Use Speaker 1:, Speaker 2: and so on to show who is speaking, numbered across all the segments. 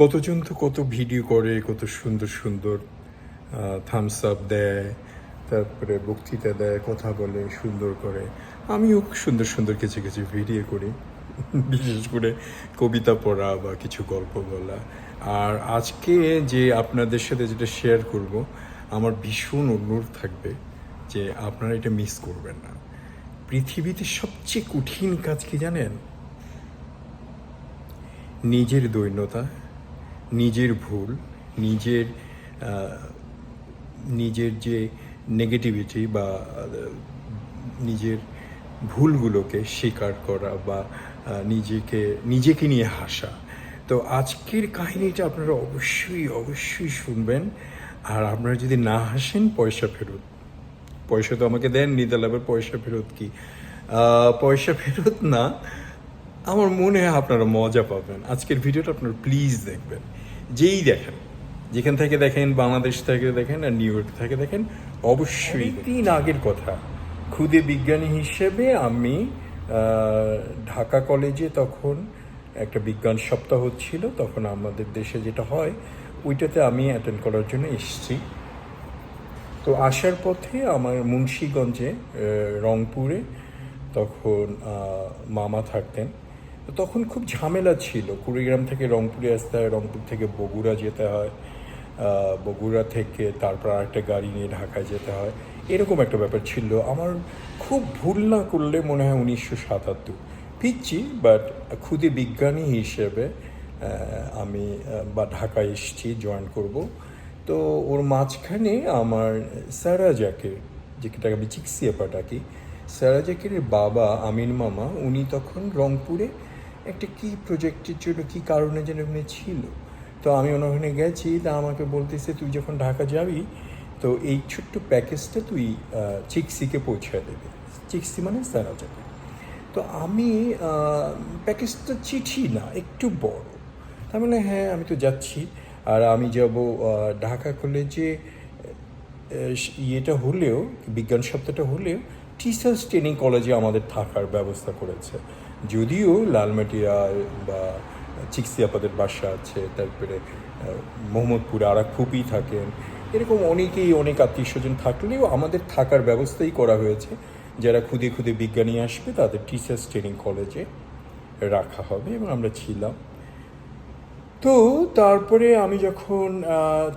Speaker 1: কতজন তো কত ভিডিও করে, কত সুন্দর সুন্দর থামস আপ দেয়, তারপরে বক্তৃতা দেয়, কথা বলে, সুন্দর করে। আমিও সুন্দর সুন্দর কিছু কিছু ভিডিও করি, বিশেষ করে কবিতা পড়া বা কিছু গল্প বলা। আর আজকে যে আপনাদের সাথে যেটা শেয়ার করব, আমার ভীষণ অনুরোধ থাকবে যে আপনারা এটা মিস করবেন না। পৃথিবীতে সবচেয়ে কঠিন কাজ কি জানেন? নিজের দৈন্যতা নিজের ভুল, নিজের নিজের যে নেগেটিভিটি বা নিজের ভুলগুলোকে স্বীকার করা বা নিজেকে নিজেকে নিয়ে হাসা। তো আজকের কাহিনীটা আপনারা অবশ্যই অবশ্যই শুনবেন। আর আপনারা যদি না হাসেন, পয়সা ফেরত। পয়সা তো আমাকে দেন নিতে লাভের পয়সা ফেরত কি? পয়সা ফেরত না। আমার মনে হয় আপনারা মজা পাবেন। আজকের ভিডিওটা আপনারা প্লিজ দেখবেন। যেই দেখেন যেখান থেকে দেখেন বাংলাদেশ থেকে দেখেন আর নিউ ইয়র্ক থেকে দেখেন অবশ্যই তিন আগের কথা। খুদে বিজ্ঞানী হিসেবে আমি ঢাকা কলেজে তখন একটা বিজ্ঞান সপ্তাহ হচ্ছিল তখন আমাদের দেশে যেটা হয় ওইটাতে আমি অ্যাটেন্ড করার জন্য এসেছি। তো আসার পথে আমার মুন্সীগঞ্জে রংপুরে তখন মামা থাকতেন। তো তখন খুব ঝামেলা ছিল। কুড়িগ্রাম থেকে রংপুরে আসতে হয়, রংপুর থেকে বগুড়া যেতে হয় বগুড়া থেকে তারপর আরেকটা গাড়ি নিয়ে ঢাকায় যেতে হয়। এরকম একটা ব্যাপার ছিল। আমার খুব ভুল না করলে মনে হয় উনিশশো সাতাত্তর। পিচ্ছি বাট খুদে বিজ্ঞানী হিসেবে আমি বা ঢাকায় এসেছি জয়েন করব। তো ওর মাঝখানে আমার সারা জাকের যেটাকে আমি চিকসিয়াপা ডাকি সারা জাকেরের বাবা আমিন মামা, উনি তখন রংপুরে একটা কি প্রজেক্টের জন্য, কি কারণে যেন ওখানে ছিল? তো আমি ওনার ওখানে গেছি, তা আমাকে বলতেছে, তুই যখন ঢাকা যাবি, তো এই ছোট্ট প্যাকেজটা তুই চিকসিকে পৌঁছে দেবে। চিকসি মানে সারা জাকে তো আমি প্যাকেজটা চিঠি না, একটু বড়। তার মানে হ্যাঁ আমি তো যাচ্ছি। আর আমি যাব ঢাকা কলেজে ইয়েটা হলেও, বিজ্ঞান সপ্তাহটা হলেও, টিচার্স ট্রেনিং কলেজে আমাদের থাকার ব্যবস্থা করেছে। যদিও লালমাটিয়া বা চিকসিয়াপাদের বাসা আছে, তারপরে মোহাম্মদপুরে আর খুবই থাকেন, এরকম অনেকেই অনেক আত্মীয় স্বজন থাকলেও আমাদের থাকার ব্যবস্থাই করা হয়েছে। যারা খুদে খুদে বিজ্ঞানী আসবে, তাদের টিচার্স ট্রেনিং কলেজে রাখা হবে এবং আমরা ছিলাম। তো তারপরে আমি যখন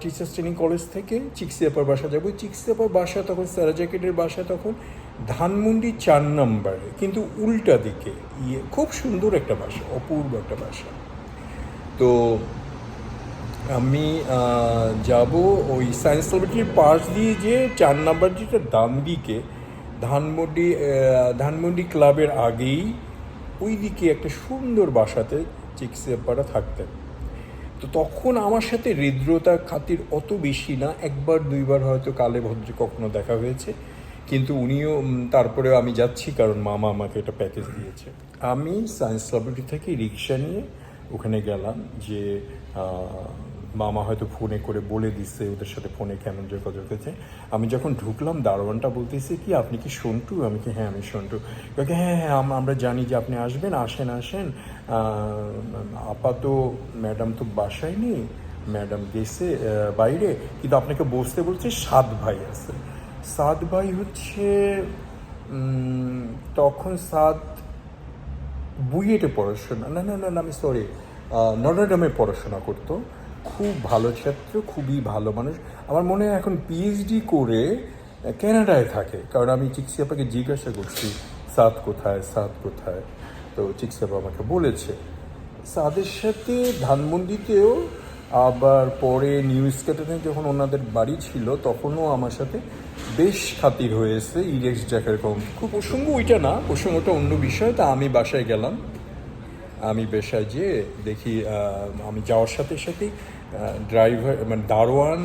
Speaker 1: টিচার্স ট্রেনিং কলেজ থেকে চিকসিয়াপার বাসা যাব, চিকসিয়াপার বাসা তখন, স্যারা জ্যাকেটের বাসা তখন ধানমন্ডি চার নম্বরে, কিন্তু উল্টা দিকে ইয়ে খুব সুন্দর একটা বাসা অপূর্ব একটা বাসা তো আমি যাব ওই সায়েন্স ল্যাবরেটরির পাশ দিয়ে যে চার নাম্বার যেটা ডান দিকে, ধানমন্ডি ধানমন্ডি ক্লাবের আগেই ওই দিকে একটা সুন্দর বাসাতে চিকিৎসাপাড়া থাকতেন। তো তখন আমার সাথে হৃদ্রতা খাতির অত বেশি না, একবার দুইবার হয়তো কালে ভদ্রে কখনো দেখা হয়েছে। কিন্তু উনিও তারপরেও আমি যাচ্ছি কারণ মামা আমাকে এটা প্যাকেজ দিয়েছে। আমি সায়েন্স ল্যাবরেটরি থেকে রিক্সা নিয়ে ওখানে গেলাম যে মামা হয়তো ফোনে করে বলে দিচ্ছে, ওদের সাথে ফোনে কেমন যোগাযোগ হয়েছে আমি যখন ঢুকলাম, দারোয়ানটা বলতেছে কি, আপনি কি সন্টু? আমি কি হ্যাঁ আমি সন্টু। কাকে হ্যাঁ হ্যাঁ আমরা জানি যে আপনি আসবেন, আসেন আসেন। আপাত ম্যাডাম তো বাসায় নেই ম্যাডাম গেছে বাইরে, কিন্তু আপনাকে বসতে বলছে সাত ভাই আছে। সাত ভাই হচ্ছে তখন সাত বুয়েটে পড়াশোনা, না না না আমি সরি নটরডামে পড়াশোনা করতো। খুব ভালো ছাত্র, খুবই ভালো মানুষ। আমার মনে হয় এখন পিএইচডি করে ক্যানাডায় থাকে। কারণ আমি চিকিৎসাপাকে জিজ্ঞাসা করছি সাদ কোথায় সাদ কোথায়? তো চিকিৎসাপা আমাকে বলেছে। সাদের সাথে ধানমন্ডিতেও আবার পরে নিউ স্কেটনে যখন ওনাদের বাড়ি ছিল, তখনও আমার সাথে বেশ খাতির হয়েছে ইলেক্স জ্যাকের কম খুব প্রসঙ্গ ওইটা না, প্রসঙ্গটা অন্য বিষয়, তা আমি বাসায় গেলাম। আমি বেশায় যেয়ে দেখি আমি যাওয়ার সাথে সাথেই ড্রাইভার মানে দারোয়ান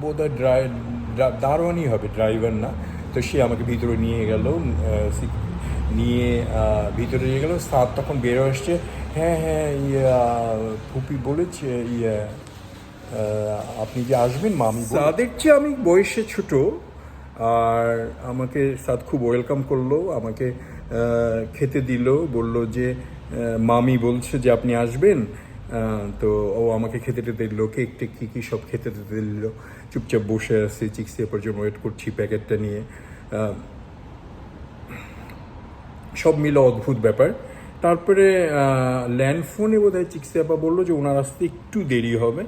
Speaker 1: বোধহয় ড্রাই দারোয়ানই হবে ড্রাইভার না। তো সে আমাকে ভিতরে নিয়ে গেল নিয়ে ভিতরে নিয়ে গেল স্যার তখন বেরো আসছে। হ্যাঁ হ্যাঁ ইয়ে ফুপি বলেছে ইয়ে আপনি যে আসবেন, মামি তাদের চেয়ে আমি বয়সে ছোট, আর আমাকে সাদ খুব ওয়েলকাম করল, আমাকে খেতে দিল, বলল যে মামি বলছে যে আপনি আসবেন তো ও আমাকে খেতে টেতে দিল, কেক টেক কী কী সব খেতে টেতে দিল। চুপচাপ বসে আসছে আছি চিক্সিয়া পর্যন্ত ওয়েট করছি প্যাকেটটা নিয়ে। সব মিলে অদ্ভুত ব্যাপার। তারপরে ল্যান্ড ফোনে বোধ হয় চিকিৎসাপা বলল যে ওনার আসতে একটু দেরি হবে।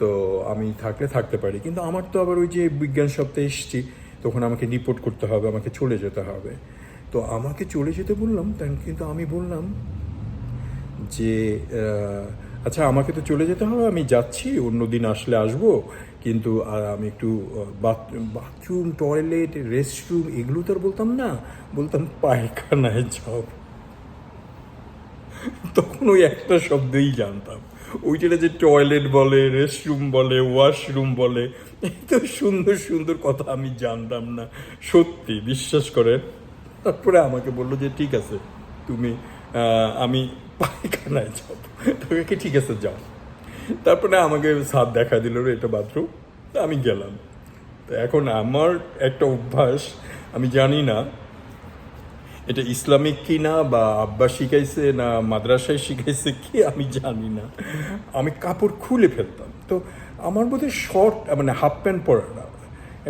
Speaker 1: তো আমি থাকলে থাকতে পারি। কিন্তু আমার তো আবার ওই যে বিজ্ঞান সপ্তাহে এসেছি, তখন আমাকে রিপোর্ট করতে হবে, আমাকে চলে যেতে হবে। তো আমাকে চলে যেতে বললাম কিন্তু আমি বললাম যে আচ্ছা আমাকে তো চলে যেতে হবে, আমি যাচ্ছি, অন্য দিন আসলে আসব। কিন্তু আমি একটু বাথরুম, টয়লেট, রেস্টরুম এগুলো তো আর বলতাম না, বলতাম পায়খানায় যাব। তখন ওই একটা শব্দই জানতাম। ওইটা যে টয়লেট বলে, রেস্টরুম বলে, ওয়াশরুম বলে, এত সুন্দর সুন্দর কথা আমি জানতাম না। সত্যি, বিশ্বাস করে তারপরে আমাকে বলল যে, ঠিক আছে, তুমি আমি পায়খানায় যাব। তোকে ঠিক আছে যাও। তারপরে আমাকে সাপ দেখা দিল রে এটা বাথরুম। তা আমি গেলাম। তো এখন আমার একটা অভ্যাস, আমি জানি না এটা ইসলামিক কি না বা আব্বা শিখাইছে না মাদ্রাসায় শিখাইছে কি, আমি জানি না। আমি কাপড় খুলে ফেলতাম। তো আমার বোধহয় শর্ট মানে হাফ প্যান্ট পরা না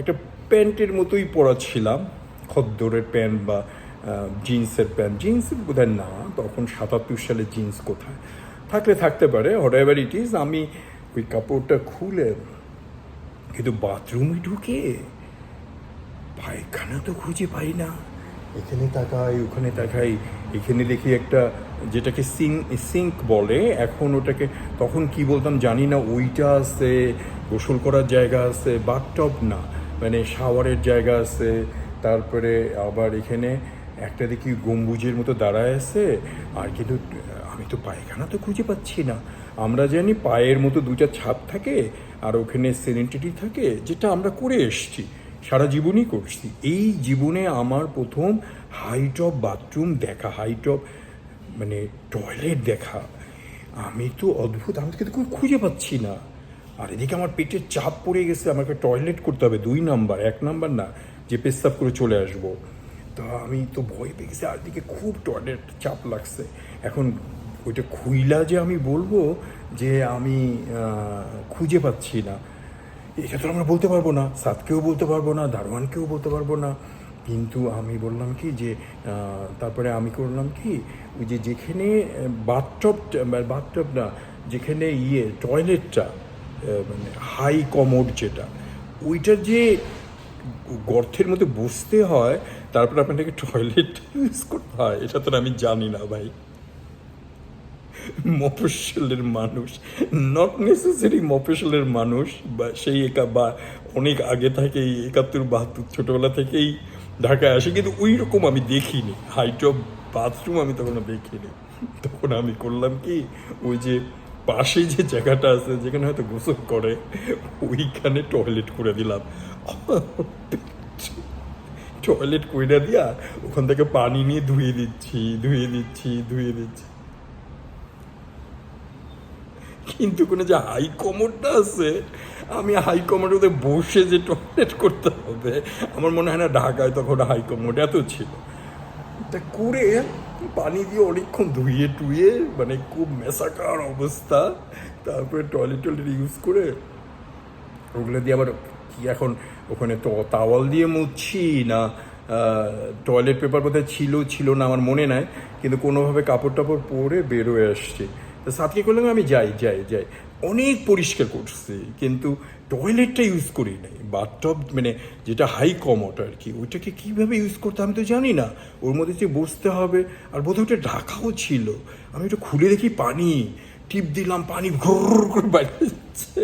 Speaker 1: একটা প্যান্টের মতোই পরা ছিলাম, খদ্দরের প্যান্ট বা জিন্সের প্যান্ট জিন্স বোধহয় না, তখন সাতাত্তর সালে জিন্স কোথায়? থাকলে থাকতে পারে হোয়াট ইট ইজ আমি ওই কাপড়টা খুলে, কিন্তু বাথরুমে ঢুকে পায়খানা তো খুঁজে পাই না। এখানে তাকাই, ওখানে তাকাই, এখানে দেখি একটা যেটাকে সিং সিঙ্ক বলে, এখন ওটাকে, তখন কি বলতাম জানি না, ওইটা আছে, গোসল করার জায়গা আছে বাথটব না মানে শাওয়ারের জায়গা আছে, তারপরে আবার এখানে একটা দেখি গম্বুজের মতো দাঁড়ায় আছে, আর কিন্তু আমি তো পায়খানা তো খুঁজে পাচ্ছি না। আমরা জানি পায়ের মতো দুটা ছাপ থাকে, আর ওখানে সেনিটিটি থাকে, যেটা আমরা করে এসছি, সারা জীবনই করছি। এই জীবনে আমার প্রথম হাইট অফ বাথরুম দেখা হাইট অফ মানে টয়লেট দেখা। আমি তো অদ্ভুত, আমি কিন্তু কোনো খুঁজে পাচ্ছি না। আর এদিকে আমার পেটের চাপ পড়ে গেছে, আমাকে টয়লেট করতে হবে, দুই নাম্বার, এক নাম্বার না, যে পেশাব করে চলে আসব। তো আমি তো ভয় পেয়ে গেছি, আর দিকে খুব টয়লেট চাপ লাগছে। এখন ওইটা খুইলা যে আমি বলব যে আমি খুঁজে পাচ্ছি না। এটা তো আমরা বলতে পারব না সাতকেও বলতে পারব না, দারোয়ানকেও বলতে পারব না। কিন্তু আমি বললাম কি যে তারপরে আমি করলাম কি, ওই যে যেখানে বাথটব বাথটব না, যেখানে ইয়ে টয়লেটটা মানে হাই কমোড যেটা, ওইটার যে গর্তের মধ্যে বসতে হয়, তারপর আপনাকে টয়লেট ইউজ করতে হয়। এটা তো আমি জানি না ভাই। মফস্বলের মানুষ। নট নেসেসারি মফস্বলের মানুষ, বা সেই একা, বা অনেক আগে থেকেই, একাত্তর, বাহাত্তর, ছোটোবেলা থেকেই ঢাকায় আসে, কিন্তু ওই রকম আমি দেখিনি। হাইট অফ বাথরুম আমি তখন দেখিনি। তখন আমি করলাম কি, ওই যে পাশে যে জায়গাটা আছে, যেখানে হয়তো গোসল করে, ওইখানে টয়লেট করে দিলাম। টয়লেট কইরা দিয়া ওখান থেকে পানি নিয়ে ধুয়ে দিচ্ছি ধুয়ে দিচ্ছি ধুয়ে দিচ্ছি। কিন্তু কোনো যে হাই কমোডটা আছে, আমি হাই কমোডে বসে যে টয়লেট করতে হবে, আমার মনে হয় না ঢাকায় তখন হাই কমোড এত ছিল। তা করে পানি দিয়ে অনেকক্ষণ ধুয়ে টুয়ে মানে খুব মেশাকার অবস্থা। তারপরে টয়লেট টয়লেট ইউজ করে ওগুলো দিয়ে আবার কি এখন, ওখানে তো তাওয়াল দিয়ে মুছি না টয়লেট পেপার বোধহয় ছিল ছিল না, আমার মনে নাই। কিন্তু কোনোভাবে কাপড় টাপড় পরে বেরোয় আসছি। তো সাথে করলাম আমি যাই যাই যাই। অনেক পরিষ্কার করছি, কিন্তু টয়লেটটা ইউজ করি নাই। বাথটব মানে যেটা হাই কমোট আর কি, ওইটাকে কীভাবে ইউজ করতে আমি তো জানি না। ওর মধ্যে যে বসতে হবে, আর বোধহয় ওটা ঢাকাও ছিল। আমি ওটা খুলে দেখি পানি, টিপ দিলাম, পানি ঘর করে বাইরে যাচ্ছে।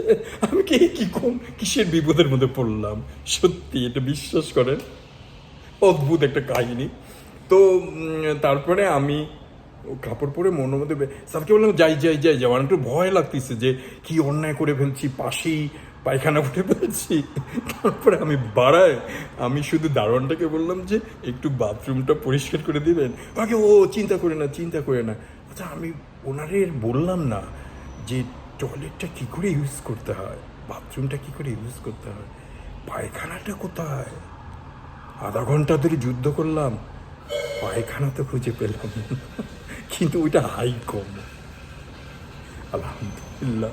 Speaker 1: আমি কি, কী কোন, কিসের বিপদের মধ্যে পড়লাম? সত্যি, এটা বিশ্বাস করেন? অদ্ভুত একটা কাহিনী। তো তারপরে আমি কাপড় পরে মনের মধ্যে স্যারকে বললাম, যাই যাই যাই যাই আমার একটু ভয় লাগতেছে যে কি অন্যায় করে ফেলছি, পাশেই পায়খানা করে ফেলছি। তারপরে আমি বাড়ায়, আমি শুধু দারোয়ানটাকে বললাম যে, একটু বাথরুমটা পরিষ্কার করে দিবেন। আমাকে ও, চিন্তা করে না, চিন্তা করে না। আচ্ছা আমি ওনারে বললাম না যে, টয়লেটটা কি করে ইউজ করতে হয়? বাথরুমটা কি করে ইউজ করতে হয়? পায়খানাটা কোথায়? আধা ঘণ্টা ধরে যুদ্ধ করলাম, পায়খানা তো খুঁজে পেলাম। কিন্তু ওইটা হাই কম। আলহামদুলিল্লাহ।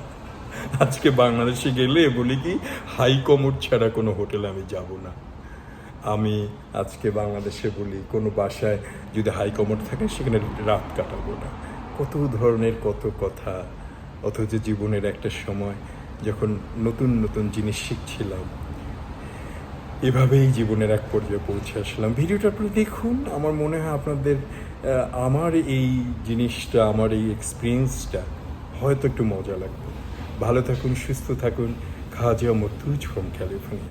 Speaker 1: আজকে বাংলাদেশে গেলে বলি কি হাই কমোড ছাড়া কোনো হোটেলে আমি যাব না। আমি আজকে বাংলাদেশে বলি, কোনো বাসায় যদি হাই কমোড থাকে, সেখানে রাত কাটাবো না। কত ধরনের কত কথা, অথচ জীবনের একটা সময় যখন নতুন নতুন জিনিস শিখছিলাম এভাবেই জীবনের এক পর্যায়ে পৌঁছে আসলাম। ভিডিওটা আপনি দেখুন, আমার মনে হয় আপনাদের আমার এই জিনিসটা, আমার এই এক্সপিরিয়েন্সটা হয়তো একটু মজা লাগবে। ভালো থাকুন, সুস্থ থাকুন। খাওয়া যাওয়া মতুজ ফ্রম ক্যালিফোর্নিয়া।